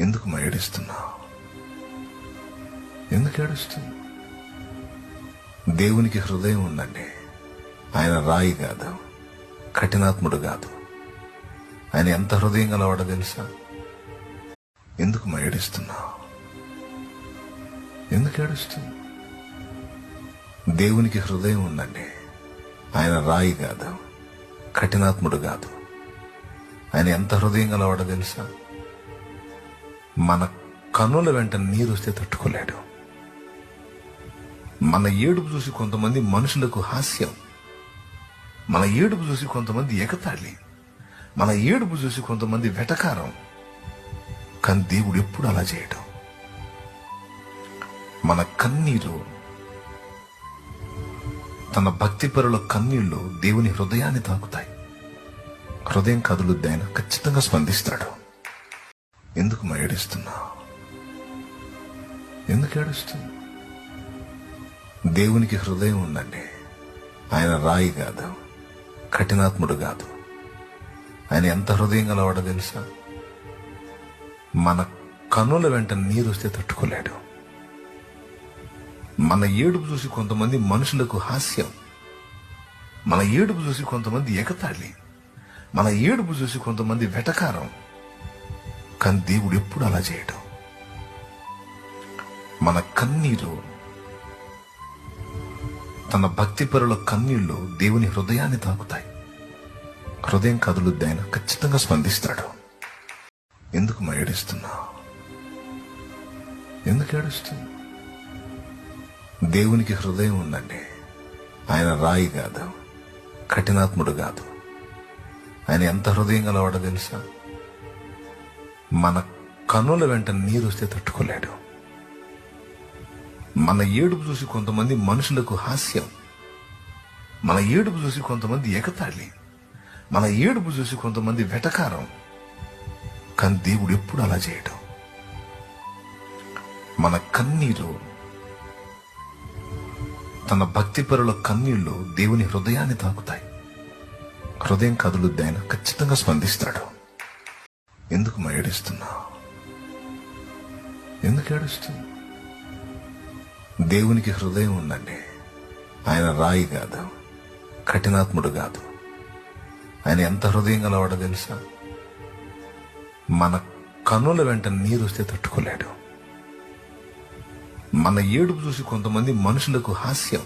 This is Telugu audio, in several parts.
ఎందుకు మా ఏడుస్తున్నావు? ఎందుకు ఏడుస్తున్నావు? దేవునికి హృదయం ఉందండి. ఆయన రాయి కాదు కఠినాత్ముడు కాదు. ఆయన ఎంత హృదయం గలవాడో తెలుసా? ఎందుకు మా ఏడుస్తున్నావు? ఎందుకు ఏడుస్తున్నావు? దేవునికి హృదయం ఉందండి. ఆయన రాయి కాదు కఠినాత్ముడు కాదు. ఆయన ఎంత హృదయం గలవాడో తెలుసా? మన కన్నుల వెంట నీరు వస్తే తట్టుకోలేడు. మన ఏడుపు చూసి కొంతమంది మనుషులకు హాస్యం. మన ఏడుపు చూసి కొంతమంది ఎగతాళి. మన ఏడుపు చూసి కొంతమంది వెటకారం. కానీ దేవుడు ఎప్పుడు అలా చేయడం. మన కన్నీరు తన భక్తిపరుల కన్నీళ్ళు దేవుని హృదయాన్ని తాకుతాయి. హృదయం కదులుద్ది ఆయన ఖచ్చితంగా స్పందిస్తాడు. ఎందుకు మా ఏడుస్తున్నావు? ఎందుకు ఏడుస్తున్నావు? దేవునికి హృదయం ఉందండి. ఆయన రాయి కాదు కఠినాత్ముడు కాదు. ఆయన ఎంత హృదయం గలవాడో తెలుసా? మన కన్నుల వెంట నీరు వస్తే తట్టుకోలేడు. మన ఏడుపు చూసి కొంతమంది మనుషులకు హాస్యం. మన ఏడుపు చూసి కొంతమంది ఎగతాళి. మన ఏడుపు చూసి కొంతమంది వెటకారం. కానీ దేవుడు ఎప్పుడు అలా చేయడం. మన కన్నీరు తన భక్తిపరుల కన్నీళ్ళు దేవుని హృదయాన్ని తాకుతాయి. హృదయం కదులుద్ది ఆయన ఖచ్చితంగా స్పందిస్తాడు. ఎందుకు మా ఏడుస్తున్నావు ఎందుకు ఏడుస్తున్నావు దేవునికి హృదయం ఉందండి. ఆయన రాయి కాదు కఠినాత్ముడు కాదు. ఆయన ఎంత హృదయం గలవాడో తెలుసా? మన కన్నుల వెంట నీరు వస్తే తట్టుకోలేడు. మన ఏడుపు చూసి కొంతమంది మనుషులకు హాస్యం. మన ఏడుపు చూసి కొంతమంది ఎగతాళి. మన ఏడుపు చూసి కొంతమంది వెటకారం. కానీ దేవుడు ఎప్పుడు అలా చేయడం? మన కన్నీరు. తన భక్తిపరుల కన్నీళ్ళు దేవుని హృదయాన్ని తాకుతాయి. హృదయం కదులుద్ది ఆయన ఖచ్చితంగా స్పందిస్తాడు. ఎందుకు మా ఏడుస్తున్నావు ఎందుకు ఏడుస్తున్నావు? దేవునికి హృదయం ఉందండి. ఆయన రాయి కాదు కఠినాత్ముడు కాదు. ఆయన ఎంత హృదయం గలవాడో తెలుసా? మన కన్నుల వెంట నీరు వస్తే తట్టుకోలేడు. మన ఏడుపు చూసి కొంతమంది మనుషులకు హాస్యం.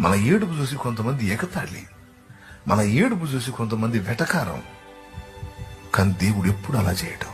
మన ఏడుపు చూసి కొంతమంది ఎగతాళి. మన ఏడుపు చూసి కొంతమంది వెటకారం. కానీ దేవుడు ఎప్పుడు అలా చేయడం